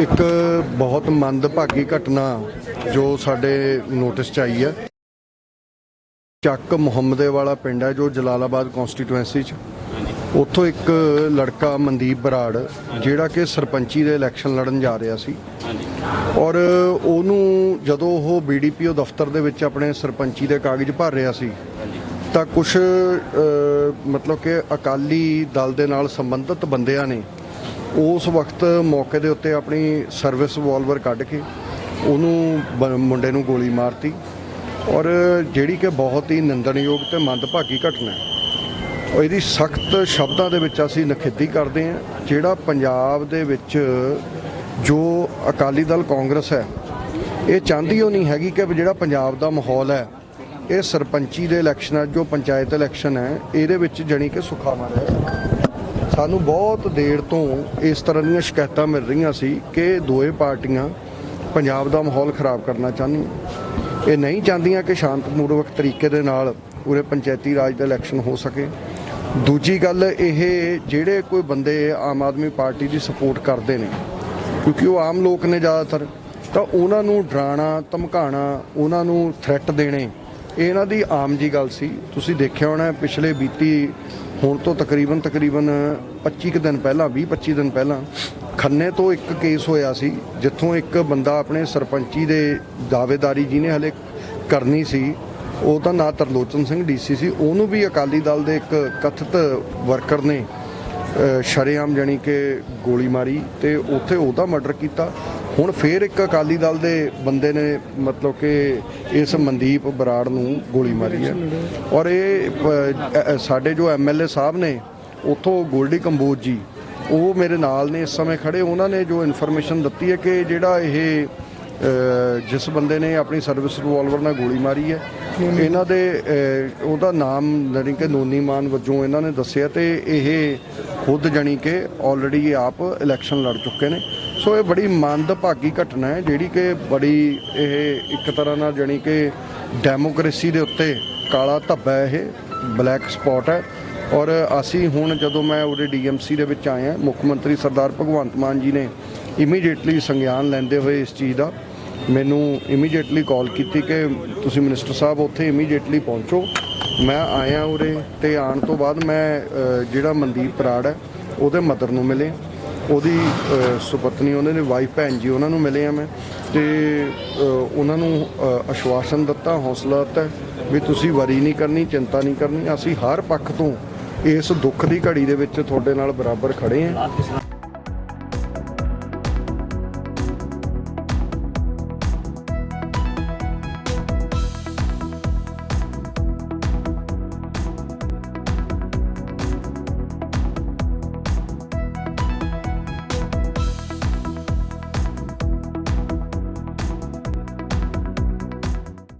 ਇੱਕ ਬਹੁਤ ਮੰਦਭਾਗੀ ਘਟਨਾ ਜੋ ਸਾਡੇ ਨੋਟਿਸ 'ਚ ਆਈ ਹੈ। ਚੱਕ ਮੁਹੰਮਦੇ ਵਾਲਾ ਪਿੰਡ ਹੈ ਜੋ ਜਲਾਲਾਬਾਦ ਕਨਸਟੀਟੂਐਂਸੀ 'ਚ। ਉੱਥੋਂ ਇੱਕ ਲੜਕਾ ਮਨਦੀਪ ਬਰਾੜ, ਜਿਹੜਾ ਕਿ ਸਰਪੰਚੀ ਦੇ ਇਲੈਕਸ਼ਨ ਲੜਨ ਜਾ ਰਿਹਾ ਸੀ। ਔਰ ਉਹਨੂੰ ਜਦੋਂ ਉਹ ਬੀਡੀਪੀਓ ਦਫ਼ਤਰ ਦੇ ਵਿੱਚ ਆਪਣੇ ਸਰਪੰਚੀ ਦੇ ਕਾਗਜ਼ ਭਰ ਰਿਹਾ ਸੀ, ਤਾਂ ਕੁਝ ਮਤਲਬ ਕਿ ਅਕਾਲੀ ਦਲ ਦੇ ਨਾਲ ਸੰਬੰਧਿਤ ਬੰਦਿਆਂ ਨੇ ਉਸ ਵਕਤ ਮੌਕੇ ਦੇ ਉੱਤੇ ਆਪਣੀ ਸਰਵਿਸ ਰਿਵਾਲਵਰ ਕੱਢ ਕੇ ਉਹਨੂੰ ਬ- ਮੁੰਡੇ ਨੂੰ ਗੋਲੀ ਮਾਰਤੀ ਔਰ ਜਿਹੜੀ ਕਿ ਬਹੁਤ ਹੀ ਨਿੰਦਣਯੋਗ ਤੇ ਮੰਦਭਾਗੀ ਘਟਨਾ ਹੈ। ਔਰ ਇਹਦੀ ਸਖਤ ਸ਼ਬਦਾਂ ਦੇ ਵਿੱਚ ਅਸੀਂ ਨਖੇਦੀ ਕਰਦੇ ਹਾਂ, ਜਿਹੜਾ ਪੰਜਾਬ ਦੇ ਵਿੱਚ ਜੋ ਅਕਾਲੀ ਦਲ ਕਾਂਗਰਸ ਹੈ, ਇਹ ਚਾਹੁੰਦੀ ਉਹ ਨਹੀਂ ਹੈਗੀ ਕਿ ਜਿਹੜਾ ਪੰਜਾਬ ਦਾ ਮਾਹੌਲ ਹੈ, ਇਹ ਸਰਪੰਚੀ ਦੇ ਇਲੈਕਸ਼ਨ ਹੈ, ਜੋ ਪੰਚਾਇਤ ਇਲੈਕਸ਼ਨ ਹੈ, ਇਹਦੇ ਵਿੱਚ ਜਣੀ ਕਿ ਸੁਖਾਵਾਂ ਰਹੇ ਸਾਨੂੰ ਬਹੁਤ ਦੇਰ ਤੋਂ ਇਸ ਤਰ੍ਹਾਂ ਦੀਆਂ ਸ਼ਿਕਾਇਤਾਂ ਮਿਲ ਰਹੀਆਂ ਸੀ ਕਿ ਦੋਏ ਪਾਰਟੀਆਂ ਪੰਜਾਬ ਦਾ ਮਾਹੌਲ ਖਰਾਬ ਕਰਨਾ ਚਾਹੁੰਦੀਆਂ। ਇਹ ਨਹੀਂ ਚਾਹੁੰਦੀਆਂ ਕਿ ਸ਼ਾਂਤਪੂਰਵਕ ਤਰੀਕੇ ਦੇ ਨਾਲ ਪੂਰੇ ਪੰਚਾਇਤੀ ਰਾਜ ਦਾ ਇਲੈਕਸ਼ਨ ਹੋ ਸਕੇ। ਦੂਜੀ ਗੱਲ, ਇਹ ਜਿਹੜੇ ਕੋਈ ਬੰਦੇ ਆਮ ਆਦਮੀ ਪਾਰਟੀ ਦੀ ਸਪੋਰਟ ਕਰਦੇ ਨੇ, ਕਿਉਂਕਿ ਉਹ ਆਮ ਲੋਕ ਨੇ ਜ਼ਿਆਦਾਤਰ, ਤਾਂ ਉਹਨਾਂ ਨੂੰ ਡਰਾਣਾ ਧਮਕਾਣਾ ਉਹਨਾਂ ਨੂੰ ਥ੍ਰੈਟ ਦੇਣੇ ਇਹਨਾਂ ਦੀ ਆਮ ਜੀ ਗੱਲ ਸੀ। ਤੁਸੀਂ ਦੇਖਿਆ ਹੋਣਾ ਪਿਛਲੇ ਬੀਤੀ ਹੁਣ ਤੋਂ ਤਕਰੀਬਨ ਤਕਰੀਬਨ 25 ਕੁ ਦਿਨ ਪਹਿਲਾਂ 20 25 ਦਿਨ ਪਹਿਲਾਂ ਖੰਨੇ ਤੋਂ ਇੱਕ ਕੇਸ ਹੋਇਆ ਸੀ, ਜਿੱਥੋਂ ਇੱਕ ਬੰਦਾ ਆਪਣੇ ਸਰਪੰਚੀ ਦੇ ਦਾਅਵੇਦਾਰੀ ਜਿਹਨੇ ਹਲੇ ਕਰਨੀ ਸੀ, ਉਹ ਤਾਂ ਨਾਂ ਤਰਲੋਚਨ ਸਿੰਘ ਡੀਸੀ ਸੀ, ਉਹਨੂੰ ਵੀ ਅਕਾਲੀ ਦਲ ਦੇ ਇੱਕ ਕਥਿਤ ਵਰਕਰ ਨੇ ਸ਼ਰੇਆਮ ਜਾਣੀ ਕਿ ਗੋਲੀ ਮਾਰੀ ਤੇ ਉੱਥੇ ਉਹਦਾ ਮਰਡਰ ਕੀਤਾ। ਹੁਣ ਫੇਰ ਇੱਕ ਅਕਾਲੀ ਦਲ ਦੇ ਬੰਦੇ ਨੇ ਮਤਲਬ ਕਿ ਇਸ ਮਨਦੀਪ ਬਰਾੜ ਨੂੰ ਗੋਲੀ ਮਾਰੀ ਹੈ। ਔਰ ਇਹ ਅ, ਅ, ਸਾਡੇ ਜੋ ਐਮਐਲਏ ਸਾਹਿਬ ਨੇ ਉਥੋਂ ਗੋਲਡੀ ਕੰਬੋਜ ਜੀ ਉਹ ਮੇਰੇ ਨਾਲ ਨੇ ਇਸ ਸਮੇਂ ਖੜੇ। ਉਹਨਾਂ ਨੇ ਜੋ ਇਨਫੋਰਮੇਸ਼ਨ ਦਿੱਤੀ ਹੈ ਕਿ ਜਿਹੜਾ ਇਹ ਜਿਸ ਬੰਦੇ ਨੇ ਆਪਣੀ ਸਰਵਿਸ ਰਿਵਾਲਵਰ ਨਾਲ ਗੋਲੀ ਮਾਰੀ ਹੈ ਇਹਨਾਂ ਦੇ ਉਹਦਾ ਨਾਮ ਜਾਣੀ ਕਿ ਨੋਨੀ ਮਾਨ ਵਜੋਂ ਇਹਨਾਂ ਨੇ ਦੱਸਿਆ ਤੇ ਇਹ ਖੁਦ ਜਾਣੀ ਕਿ ਆਲਰੇਡੀ ਆਪ ਇਲੈਕਸ਼ਨ ਲੜ ਚੁੱਕੇ ਨੇ। ਸੋ ਇਹ ਬੜੀ ਮੰਦਭਾਗੀ ਘਟਨਾ ਹੈ, ਜਿਹੜੀ ਕਿ ਬੜੀ ਇਹ ਇੱਕ ਤਰ੍ਹਾਂ ਨਾਲ ਜਾਣੀ ਕਿ ਡੈਮੋਕ੍ਰੇਸੀ ਦੇ ਉੱਤੇ ਕਾਲਾ ਧੱਬਾ ਹੈ ਇਹ, ਬਲੈਕ ਸਪੌਟ ਹੈ। ਔਰ ਅਸੀਂ ਹੁਣ ਜਦੋਂ ਮੈਂ ਉਹਦੇ ਡੀਐਮਸੀ ਦੇ ਵਿੱਚ ਆਇਆ, ਮੁੱਖ ਮੰਤਰੀ ਸਰਦਾਰ ਭਗਵੰਤ ਮਾਨ ਜੀ ਨੇ ਇਮੀਡੀਏਟਲੀ ਸੰਗਿਆਨ ਲੈਂਦੇ ਹੋਏ ਇਸ ਚੀਜ਼ ਦਾ, ਮੈਨੂੰ ਇਮੀਡੀਏਟਲੀ ਕਾਲ ਕੀਤੀ ਕਿ ਤੁਸੀਂ ਮਿਨਿਸਟਰ ਸਾਹਿਬ ਉੱਥੇ ਇਮੀਡੀਏਟਲੀ ਪਹੁੰਚੋ। ਮੈਂ ਆਇਆ ਉਰੇ ਤੇ ਆਉਣ ਤੋਂ ਬਾਅਦ ਮੈਂ ਜਿਹੜਾ ਮਨਦੀਪ ਬਰਾੜ ਹੈ, ਉਹਦੇ ਮਦਰ ਨੂੰ ਮਿਲੇ। ਉਹਦੀ ਸੁਪਤਨੀ, ਉਹਨਾਂ ਦੇ ਵਾਈਫ ਭੈਣ ਜੀ, ਉਹਨਾਂ ਨੂੰ ਮਿਲੇ ਆ ਮੈਂ। ਤੇ ਉਹਨਾਂ ਨੂੰ ਅਸ਼ਵਾਸਨ ਦਿੱਤਾ, ਹੌਸਲਾ ਦਿੱਤਾ ਵੀ ਤੁਸੀਂ ਵਰੀ ਨਹੀਂ ਕਰਨੀ, ਚਿੰਤਾ ਨਹੀਂ ਕਰਨੀ। ਅਸੀਂ ਹਰ ਪੱਖ ਤੋਂ ਇਸ ਦੁੱਖ ਦੀ ਘੜੀ ਦੇ ਵਿੱਚ ਤੁਹਾਡੇ ਨਾਲ ਬਰਾਬਰ ਖੜੇ ਹਾਂ